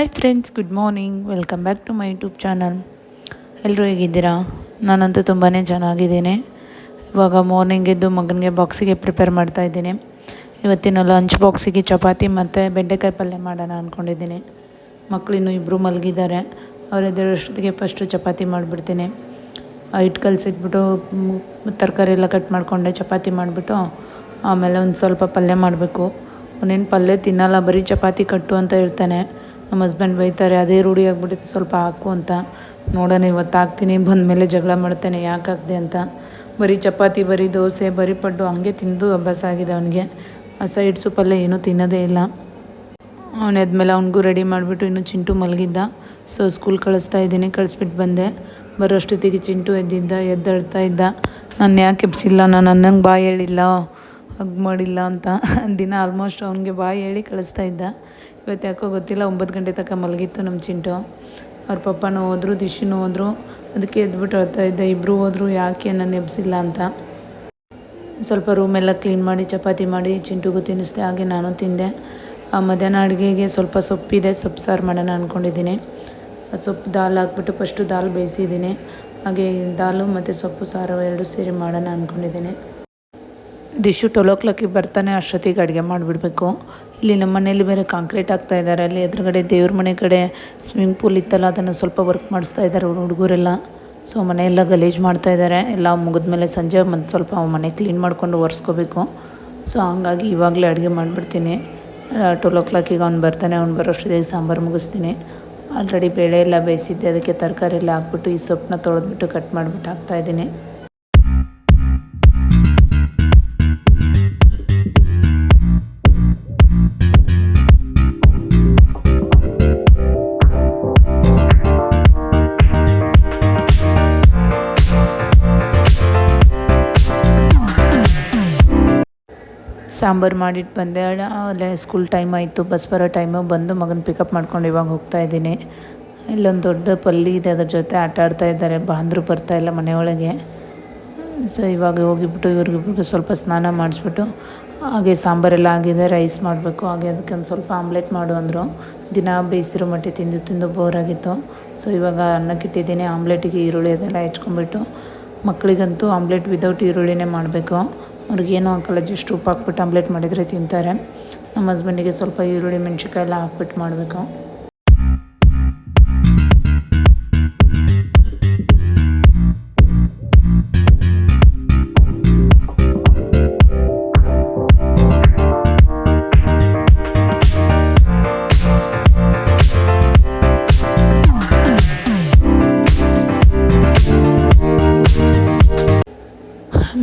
Hi friends good morning welcome back to my YouTube channel ಎಲ್ಲರೂ ಹೇಗಿದ್ದೀರಾ? ನಾನಂತೂ ತುಂಬಾ ಚೆನ್ನಾಗಿದ್ದೀನಿ. ಇವಾಗ ಮಾರ್ನಿಂಗ್ ಎದ್ದು ಮಗನಿಗೆ ಬಾಕ್ಸಿಗೆ ಪ್ರಿಪೇರ್ ಮಾಡ್ತಾ ಇದ್ದೀನಿ. ಇವತ್ತಿನ ಲಂಚ್ ಬಾಕ್ಸಿಗೆ ಚಪಾತಿ ಮತ್ತು ಬೆಂಡೆಕಾಯಿ ಪಲ್ಯ ಮಾಡೋಣ ಅಂದ್ಕೊಂಡಿದ್ದೀನಿ ಮಕ್ಕಳಿನ್ನೂ ಇಬ್ಬರು ಮಲಗಿದ್ದಾರೆ. ಅವರೆದ್ದರಷ್ಟೊತ್ತಿಗೆ ಫಸ್ಟು ಚಪಾತಿ ಮಾಡಿಬಿಡ್ತೀನಿ. ಹಿಟ್ಟು ಕಲಸಿಟ್ಬಿಟ್ಟು ತರಕಾರಿ ಎಲ್ಲ ಕಟ್ ಮಾಡಿಕೊಂಡೆ, ಚಪಾತಿ ಮಾಡಿಬಿಟ್ಟು, ಆಮೇಲೆ ಒಂದು ಸ್ವಲ್ಪ ಪಲ್ಯ ಮಾಡಬೇಕು. ಅವನೇನು ಪಲ್ಯ ತಿನ್ನಲ್ಲ, ಬರೀ ಚಪಾತಿ ಕಟ್ಟು ಅಂತ ಇರ್ತಾನೆ. ನಮ್ಮ ಹಸ್ಬೆಂಡ್ ಬೈತಾರೆ, ಅದೇ ರೂಢಿ ಆಗ್ಬಿಟ್ಟಿತ್ತು, ಸ್ವಲ್ಪ ಹಾಕು ಅಂತ. ನೋಡೋಣ, ಇವತ್ತು ಹಾಕ್ತೀನಿ ಬಂದ ಮೇಲೆ ಜಗಳ ಮಾಡ್ತೇನೆ, ಯಾಕೆ ಹಾಕ್ದೆ ಅಂತ. ಬರೀ ಚಪಾತಿ, ಬರೀ ದೋಸೆ, ಬರೀ ಪಡ್ಡು, ಹಂಗೆ ತಿಂದು ಅಭ್ಯಾಸ ಆಗಿದೆ ಅವನಿಗೆ. ಆ ಸೈಡ್ ಸೂಪಲ್ಲೇ ಏನೂ ತಿನ್ನೋದೇ ಇಲ್ಲ. ಮೇಲೆ ಅವನಿಗೂ ರೆಡಿ ಮಾಡಿಬಿಟ್ಟು ಇನ್ನೂ ಚಿಂಟು ಮಲಗಿದ್ದ. ಸೊ ಸ್ಕೂಲ್ ಕಳಿಸ್ತಾ ಇದ್ದೀನಿ, ಕಳಿಸ್ಬಿಟ್ಟು ಬಂದೆ. ಬರೋಷ್ಟೊತ್ತಿಗೆ ಚಿಂಟು ಎದ್ದಿದ್ದ ಎದ್ದಾಡ್ತಾ ಇದ್ದ. ನಾನು ಯಾಕೆ ಎಬ್ಸಿಲ್ಲ? ನಾನು ಅನ್ನಂಗೆ ಬಾಯಿ ಹೇಳಿಲ್ಲ ಹಗ್ ಮಾಡಿಲ್ಲ ಅಂತ. ದಿನ ಆಲ್ಮೋಸ್ಟ್ ಅವನಿಗೆ ಬಾಯಿ ಹೇಳಿ ಕಳಿಸ್ತಾ ಇದ್ದ. ಇವತ್ತು ಯಾಕೋ ಗೊತ್ತಿಲ್ಲ, ಒಂಬತ್ತು ಗಂಟೆ ತನಕ ಮಲಗಿತ್ತು ನಮ್ಮ ಚಿಂಟು. ಅವ್ರ ಪಪ್ಪನೂ ಹೋದ್ರು, ದಿಶಿನೂ ಹೋದ್ರು. ಅದಕ್ಕೆ ಎದ್ಬಿಟ್ಟು ಹೇಳ್ತಾ ಇದ್ದೆ ಇಬ್ಬರು ಹೋದ್ರು, ಯಾಕೆ ನಾನು ಎಬ್ಸಿಲ್ಲ ಅಂತ. ಸ್ವಲ್ಪ ರೂಮೆಲ್ಲ ಕ್ಲೀನ್ ಮಾಡಿ, ಚಪಾತಿ ಮಾಡಿ, ಚಿಂಟುಗೂ ತಿನ್ನಿಸ್ದೆ, ಹಾಗೆ ನಾನು ತಿಂದೆ. ಆ ಮಧ್ಯಾಹ್ನ ಅಡುಗೆಗೆ ಸ್ವಲ್ಪ ಸೊಪ್ಪಿದೆ, ಸೊಪ್ಪು ಸಾರು ಮಾಡೋಣ ಅಂದ್ಕೊಂಡಿದ್ದೀನಿ ಸೊಪ್ಪು ದಾಲ್ ಹಾಕ್ಬಿಟ್ಟು ಫಸ್ಟು ದಾಲ್ ಬೇಯಿಸಿದ್ದೀನಿ. ಹಾಗೆ ದಾಲು ಮತ್ತು ಸೊಪ್ಪು ಸಾರು ಎರಡು ಸೇರಿ ಮಾಡೋಣ ಅಂದ್ಕೊಂಡಿದ್ದೀನಿ ದಿಶು ಟ್ವೆಲ್ ಕ್ಲಾಕಿಗೆ ಬರ್ತಾನೆ ಅಷ್ಟೊತ್ತಿಗೆ ಅಡುಗೆ ಮಾಡಿಬಿಡ್ಬೇಕು. ಇಲ್ಲಿ ನಮ್ಮ ಮನೇಲಿ ಬೇರೆ ಕಾಂಕ್ರೀಟ್ ಆಗ್ತಾ ಇದ್ದಾರೆ. ಅಲ್ಲಿ ಎದುರುಗಡೆ ದೇವ್ರ ಮನೆ ಕಡೆ ಸ್ವಿಮ್ಮಿಂಗ್ ಪೂಲ್ ಇತ್ತಲ್ಲ, ಅದನ್ನು ಸ್ವಲ್ಪ ವರ್ಕ್ ಮಾಡಿಸ್ತಾ ಇದ್ದಾರೆ ಹುಡುಗರೆಲ್ಲ. ಸೊ ಮನೆಯೆಲ್ಲ ಗಲೀಜು ಮಾಡ್ತಾ ಇದ್ದಾರೆ. ಎಲ್ಲ ಮುಗಿದ್ಮೇಲೆ ಸಂಜೆ ಮತ್ತು ಸ್ವಲ್ಪ ಮನೆ ಕ್ಲೀನ್ ಮಾಡಿಕೊಂಡು ಒರೆಸ್ಕೋಬೇಕು. ಸೊ ಹಂಗಾಗಿ ಇವಾಗಲೇ ಅಡುಗೆ ಮಾಡಿಬಿಡ್ತೀನಿ. ಟ್ವೆಲ್ ಓ ಕ್ಲಾಕಿಗೆ ಅವ್ನು ಬರ್ತಾನೆ, ಅವ್ನು ಬರೋಷ್ಟೊತ್ತಿಗೆ ಸಾಂಬಾರು ಮುಗಿಸ್ತೀನಿ. ಆಲ್ರೆಡಿ ಬೇಳೆ ಎಲ್ಲ ಬೇಯಿಸಿದ್ದೆ, ಅದಕ್ಕೆ ತರಕಾರಿ ಎಲ್ಲ ಹಾಕ್ಬಿಟ್ಟು ಈ ಸೊಪ್ಪನ್ನ ತೊಳೆದ್ಬಿಟ್ಟು ಕಟ್ ಮಾಡಿಬಿಟ್ಟು ಹಾಕ್ತಾಯಿದ್ದೀನಿ ಸಾಂಬಾರು ಮಾಡಿಟ್ಟು ಬಂದೆ. ಅಲ್ಲೇ ಸ್ಕೂಲ್ ಟೈಮ್ ಆಯಿತು ಬಸ್ ಬರೋ ಟೈಮು ಬಂದು ಮಗನ ಪಿಕಪ್ ಮಾಡ್ಕೊಂಡು ಇವಾಗ ಹೋಗ್ತಾ ಇದ್ದೀನಿ. ಇಲ್ಲೊಂದು ದೊಡ್ಡ ಪಲ್ಲಿ ಇದೆ, ಅದ್ರ ಜೊತೆ ಆಟ ಆಡ್ತಾ ಇದ್ದಾರೆ, ಬಾಂದ್ರು ಬರ್ತಾಯಿಲ್ಲ ಮನೆಯೊಳಗೆ. ಸೊ ಇವಾಗ ಹೋಗಿಬಿಟ್ಟು ಇವ್ರಿಗಿಬ್ರಿಗೂ ಸ್ವಲ್ಪ ಸ್ನಾನ ಮಾಡಿಸ್ಬಿಟ್ಟು, ಹಾಗೆ ಸಾಂಬಾರೆಲ್ಲ ಆಗಿದೆ ರೈಸ್ ಮಾಡಬೇಕು, ಹಾಗೆ ಅದಕ್ಕೆ ಒಂದು ಸ್ವಲ್ಪ ಆಮ್ಲೆಟ್ ಮಾಡು ಅಂದರು. ದಿನ ಬೇಯಿಸಿರೋ ಮಟ್ಟಿ ತಿಂದು ತಿಂದು ಬೋರಾಗಿತ್ತು ಸೊ ಇವಾಗ ಅನ್ನಕ್ಕೆ ಇಟ್ಟಿದ್ದೀನಿ ಆಮ್ಲೆಟಿಗೆ ಈರುಳ್ಳಿ ಅದೆಲ್ಲ ಹೆಚ್ಕೊಂಡ್ಬಿಟ್ಟು ಮಕ್ಕಳಿಗಂತೂ ಆಮ್ಲೆಟ್ ವಿದೌಟ್ ಈರುಳ್ಳಿನೇ ಮಾಡಬೇಕು. ಅವ್ರಿಗೇನು ಹಾಕಲ್ಲ ಜಸ್ಟ್ ಉಪ್ಪು ಹಾಕ್ಬಿಟ್ಟು ಆಮ್ಲೆಟ್ ಮಾಡಿದರೆ ತಿಂತಾರೆ. ನಮ್ಮ ಹಸ್ಬೆಂಡಿಗೆ ಸ್ವಲ್ಪ ಈರುಳ್ಳಿ ಮೆಣ್ಸಿನ್ಕಾಯಿ ಎಲ್ಲ ಹಾಕ್ಬಿಟ್ಟು ಮಾಡಬೇಕು.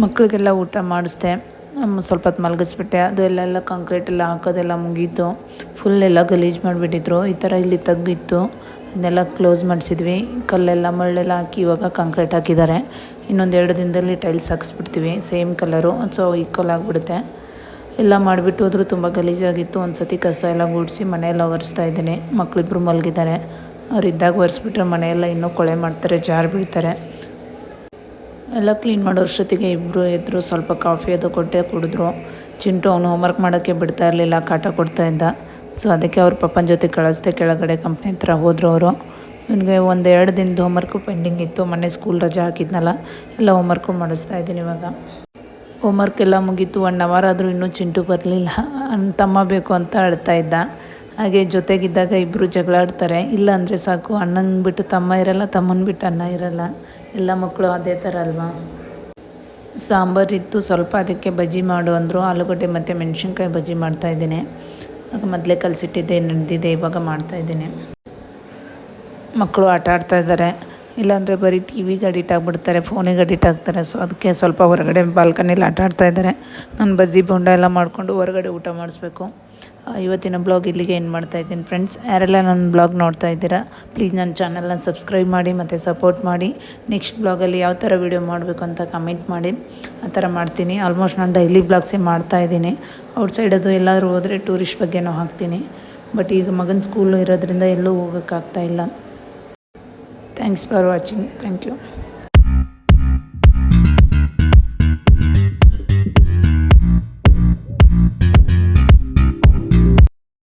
ಮಕ್ಕಳಿಗೆಲ್ಲ ಊಟ ಮಾಡಿಸ್ದೆ. ಸ್ವಲ್ಪ ಹೊತ್ತು ಮಲಗಿಸ್ಬಿಟ್ಟೆ. ಅದು ಎಲ್ಲ ಕಾಂಕ್ರೀಟ್ ಎಲ್ಲ ಹಾಕೋದೆಲ್ಲ ಮುಗೀತು. ಫುಲ್ ಎಲ್ಲ ಗಲೀಜು ಮಾಡಿಬಿಟ್ಟಿದ್ರು. ಈ ಥರ ಇಲ್ಲಿ ತಗ್ಗಿತ್ತು ಅದನ್ನೆಲ್ಲ ಕ್ಲೋಸ್ ಮಾಡಿಸಿದ್ವಿ. ಕಲ್ಲೆಲ್ಲ, ಮಳ್ಳೆಲ್ಲ ಹಾಕಿ ಇವಾಗ ಕಾಂಕ್ರೀಟ್ ಹಾಕಿದ್ದಾರೆ. ಇನ್ನೊಂದು ಎರಡು ದಿನದಲ್ಲಿ ಟೈಲ್ಸ್ ಹಾಕ್ಸ್ಬಿಡ್ತೀವಿ. ಸೇಮ್ ಕಲರು ಸೊ ಈಕ್ವಲ್ ಆಗಿಬಿಡುತ್ತೆ. ಎಲ್ಲ ಮಾಡಿಬಿಟ್ಟು ಹೋದರೂ ತುಂಬ ಗಲೀಜಾಗಿತ್ತು. ಒಂದು ಸತಿ ಕಸ ಎಲ್ಲ ಗುಡಿಸಿ ಮನೆಯೆಲ್ಲ ಒರೆಸ್ತಾ ಇದ್ದೀನಿ. ಮಕ್ಕಳಿಬ್ರು ಮಲಗಿದ್ದಾರೆ. ಅವ್ರು ಇದ್ದಾಗ ಒರೆಸ್ಬಿಟ್ರೆ ಮನೆಯೆಲ್ಲ ಇನ್ನೂ ಕೊಳೆ ಮಾಡ್ತಾರೆ, ಜಾರು ಬೀಳ್ತಾರೆ. ಎಲ್ಲ ಕ್ಲೀನ್ ಮಾಡೋ ಅಷ್ಟೊತ್ತಿಗೆ ಇಬ್ಬರು ಎದ್ರು ಸ್ವಲ್ಪ ಕಾಫಿ ಅದು ಕೊಟ್ಟೆ ಕುಡಿದ್ರು. ಚಿಂಟು ಅವನು ಹೋಮ್ವರ್ಕ್ ಮಾಡೋಕ್ಕೆ ಬಿಡ್ತಾ ಇರಲಿಲ್ಲ, ಕಾಟ ಕೊಡ್ತಾ ಇದ್ದ. ಸೊ ಅದಕ್ಕೆ ಅವ್ರ ಪಪ್ಪನ ಜೊತೆ ಕಳಿಸ್ದೆ ಕೆಳಗಡೆ ಕಂಪ್ನಿ ಹತ್ರ ಹೋದರು ಅವರು. ನನಗೆ ಒಂದು ಎರಡು ದಿನದ ಹೋಮ್ವರ್ಕು ಪೆಂಡಿಂಗ್ ಇತ್ತು, ಮೊನ್ನೆ ಸ್ಕೂಲ್ ರಜೆ ಹಾಕಿದ್ನಲ್ಲ, ಎಲ್ಲ ಹೋಮ್ವರ್ಕು ಮಾಡಿಸ್ತಾ ಇದ್ದೀನಿ ಇವಾಗ. ಹೋಮ್ವರ್ಕ್ ಎಲ್ಲ ಮುಗೀತು ಒನ್ ಅವರ್ ಆದರೂ ಇನ್ನೂ ಚಿಂಟು ಬರಲಿಲ್ಲ. ತಮ್ಮ ಬೇಕು ಅಂತ ಅಳ್ತಾ ಇದ್ದ. ಹಾಗೆ ಜೊತೆಗಿದ್ದಾಗ ಇಬ್ಬರು ಜಗಳ ಆಡ್ತಾರೆ ಇಲ್ಲ ಅಂದರೆ ಸಾಕು, ಅಣ್ಣನ ಬಿಟ್ಟು ತಮ್ಮ ಇರಲ್ಲ, ತಮ್ಮನ ಬಿಟ್ಟು ಅಣ್ಣ ಇರಲ್ಲ. ಎಲ್ಲ ಮಕ್ಕಳು ಅದೇ ಥರ ಅಲ್ವಾ? ಸಾಂಬಾರಿತ್ತು ಸ್ವಲ್ಪ ಅದಕ್ಕೆ ಬಜ್ಜಿ ಮಾಡು ಅಂದರು. ಆಲೂಗಡ್ಡೆ ಮತ್ತು ಮೆಣಸಿನ್ಕಾಯಿ ಬಜ್ಜಿ ಮಾಡ್ತಾಯಿದ್ದೀನಿ ಆಗ ಮೊದಲೇ ಕಲಸಿಟ್ಟಿದ್ದೆ ನಡೆದಿದೆ ಇವಾಗ ಮಾಡ್ತಾಯಿದ್ದೀನಿ ಮಕ್ಕಳು ಆಟ ಆಡ್ತಾ ಇದ್ದಾರೆ. ಇಲ್ಲಾಂದರೆ ಬರೀ ಟಿ ವಿಗೆ ಅಡಿಟ್ ಆಗಿಬಿಡ್ತಾರೆ, ಫೋನಿಗೆ ಅಡಿಟ್ ಆಗ್ತಾರೆ. ಸೊ ಅದಕ್ಕೆ ಸ್ವಲ್ಪ ಹೊರಗಡೆ ಬಾಲ್ಕನಿಲಿ ಆಟ ಆಡ್ತಾಯಿದ್ದಾರೆ ನಾನು ಬಜ್ಜಿ ಬೊಂಡ ಎಲ್ಲ ಮಾಡಿಕೊಂಡು ಹೊರಗಡೆ ಊಟ ಮಾಡಿಸ್ಬೇಕು. ಇವತ್ತಿನ ಬ್ಲಾಗ್ ಇಲ್ಲಿಗೆ ಏನು ಮಾಡ್ತಾ ಇದ್ದೀನಿ. ಫ್ರೆಂಡ್ಸ್ ಯಾರೆಲ್ಲ ನನ್ನ ಬ್ಲಾಗ್ ನೋಡ್ತಾ ಇದ್ದೀರಾ ಪ್ಲೀಸ್ ನನ್ನ ಚಾನಲ್ನ ಸಬ್ಸ್ಕ್ರೈಬ್ ಮಾಡಿ ಮತ್ತು ಸಪೋರ್ಟ್ ಮಾಡಿ. ನೆಕ್ಸ್ಟ್ ಬ್ಲಾಗಲ್ಲಿ ಯಾವ ಥರ ವೀಡಿಯೋ ಮಾಡಬೇಕು ಅಂತ ಕಮೆಂಟ್ ಮಾಡಿ. ಆ ಥರ ಮಾಡ್ತೀನಿ. ಆಲ್ಮೋಸ್ಟ್ ನಾನು ಡೈಲಿ ಬ್ಲಾಗ್ಸೇ ಮಾಡ್ತಾ ಇದ್ದೀನಿ. ಔಟ್ಸೈಡ್ ಅದು ಎಲ್ಲಾದರೂ ಹೋದರೆ ಟೂರಿಸ್ಟ್ ಬಗ್ಗೆನೂ ಹಾಕ್ತೀನಿ. ಬಟ್ ಈಗ ಮಗನ ಸ್ಕೂಲು ಇರೋದ್ರಿಂದ ಎಲ್ಲೂ ಹೋಗೋಕ್ಕಾಗ್ತಾಯಿಲ್ಲ thanks for watching thank you